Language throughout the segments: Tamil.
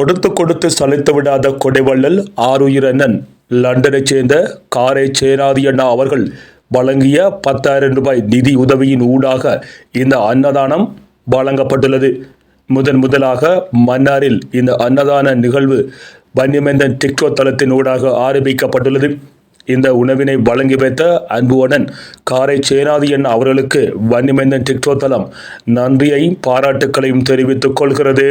கொடுத்து கொடுத்து சலித்து விடாத கொடைவள்ளல் ஆறுயிரண்ணன். லண்டனைச் சேர்ந்த காரை சேனாதி அண்ணா அவர்கள் வழங்கிய பத்தாயிரம் ரூபாய் நிதி உதவியின் ஊடாக இந்த அன்னதானம் வழங்கப்பட்டுள்ளது. முதன் முதலாக மன்னாரில் இந்த அன்னதான நிகழ்வு வன்னிமேந்தன் டிக்டோ தளத்தின் ஊடாக ஆரம்பிக்கப்பட்டுள்ளது. இந்த உணவினை வழங்கி வைத்த அன்புவனன் காரை சேனாதியன் அவர்களுக்கு வன்னிமேந்தன் டிக்டோ தளம் நன்றியையும் பாராட்டுக்களையும் தெரிவித்துக் கொள்கிறது.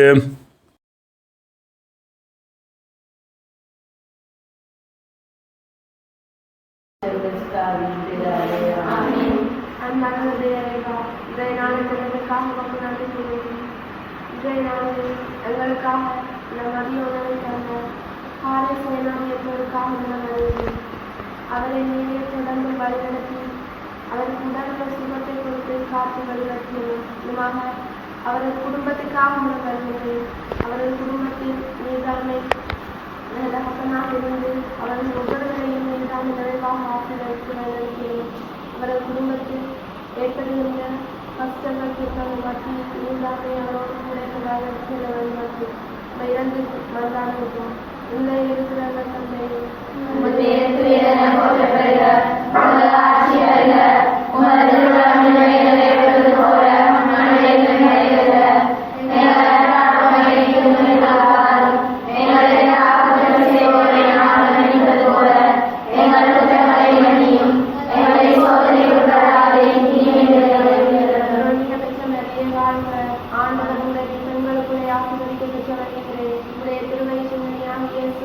அன்பான இன்றைய நாளில் எங்களுக்காக உமக்கு நன்றி கூறுகிறோம். இன்றைய நாளில் எங்களுக்காக இந்த மதிய உணவை தந்த காலை சேனாதி என்பவருக்காக உங்கள் அவரை நீரே தொடர்ந்து வழிநடத்தி அவருக்கு உடல்ல சுகத்தை கொடுத்து காத்து வழிநடத்தினோம் இதுமாக அவரது குடும்பத்துக்காக உங்கள் வருகிறேன் அவரது குடும்பத்தின் மீதாண்மை தகப்பனாக இருந்து அவரது ஒவ்வொருவரையும் மீதான நிறைவாக ஆசீர்வதித்து வழிநடத்தினோம் அவரது குடும்பத்தில் ஏற்படுகின்ற கஷ்டங்கள் துன்பங்கள் மத்தியில் நீங்காமை அவரோடு கூட வழிநடத்தி வழிநடத்தி நம்ம இறந்து மன்றாடுகிறோம் உள்ளே இருக்கிற எங்கள் உமது போற்றப்படுக உமது ஆட்சி வருக உமது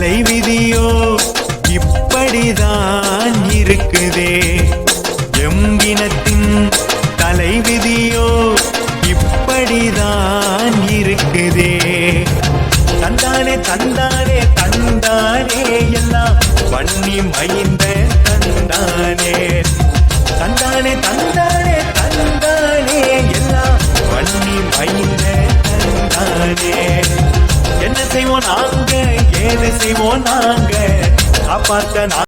தலைவிதியோ இப்படிதான் இருக்குதே. எம்பினத்தின் தலைவிதியோ இப்படிதான் இருக்குதே. தந்தானே தந்தானே தந்தானே எல்லாம் வன்னி மைந்த தந்தானே. தந்தானே தந்தானே தந்தானே 在哪？